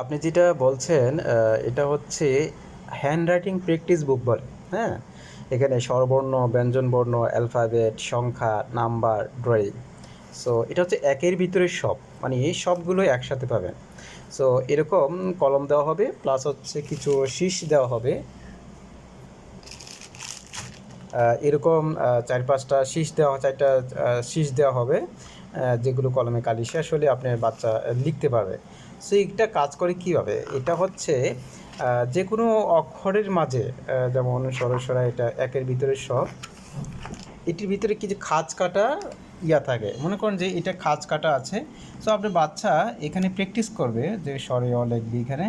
আপনি যেটা বলছেন এটা হচ্ছে হ্যান্ড রাইটিং প্র্যাকটিস বুক বলে হ্যাঁ? এখানে স্বরবর্ণ, ব্যঞ্জনবর্ণ অ্যালফাবেট সংখ্যা, নাম্বার ড্রয়িং সো এটা হচ্ছে একের ভিতরে সব মানে এই সবগুলো একসাথে পাবেন। সো এরকম কলম দেওয়া হবে প্লাস হচ্ছে কিছু শীষ দেওয়া হবে। এরকম চার পাঁচটা শীষ দেওয়া, চারটা শীষ দেওয়া হবে যেগুলো কলমে কালি শেষ হলে আপনার বাচ্চা লিখতে পারবে। সো এটা কাজ করে কীভাবে? এটা হচ্ছে যে কোনো অক্ষরের মাঝে যেমন সরসরা, এটা একের ভিতরে সব এটির ভিতরে কিছু খাঁজ কাটা ইয়া থাকে। মনে করেন যে এটা খাঁজ কাটা আছে। সো আপনার বাচ্চা এখানে প্র্যাকটিস করবে যে স্বরে অ লিখবি এখানে।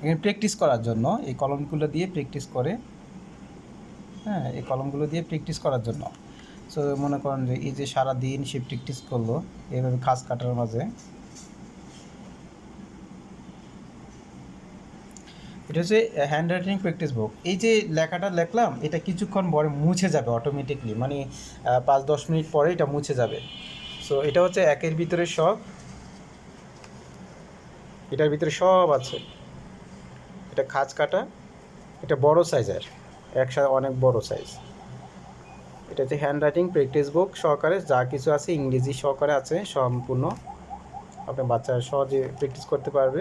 এখানে প্র্যাকটিস করার জন্য, এই কলমগুলো দিয়ে প্র্যাকটিস করে হ্যাঁ এই কলমগুলো দিয়ে প্র্যাকটিস করার জন্য। সো মনে করেন যে এই যে সারা দিন সে প্র্যাকটিস করল এইভাবে খাস কাটার মাঝে। এটা হচ্ছে হ্যান্ড রাইটিং প্র্যাকটিস বুক এই যে লেখাটা লেখলাম, এটা কিছুক্ষণ পরে মুছে যাবে অটোমেটিকলি মানে পাঁচ, দশ মিনিট পরে এটা মুছে যাবে। সো এটা হচ্ছে একের ভিতরে সব, এটার ভিতরে সব আছে। এটা খাঁজ কাটা, এটা বড় সাইজের একসাথে অনেক বড় সাইজ এটা হচ্ছে হ্যান্ড রাইটিং প্র্যাকটিস বুক সহকারে, যা কিছু আছে ইংরেজি সহকারে আছে, সম্পূর্ণ আপনার বাচ্চারা সহজে প্র্যাকটিস করতে পারবে।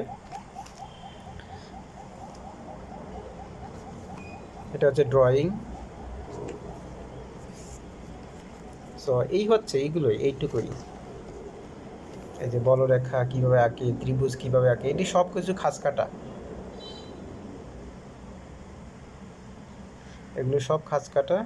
এটা হচ্ছে ড্রয়িং সো এই হচ্ছে এইগুলোই, এইটুকুই। এই যে বলরেখা কীভাবে আঁকে, ত্রিভুজ কীভাবে আঁকে, এটি সব কিছু খাস কাটা। এগুলো সব খাঁজ কাটা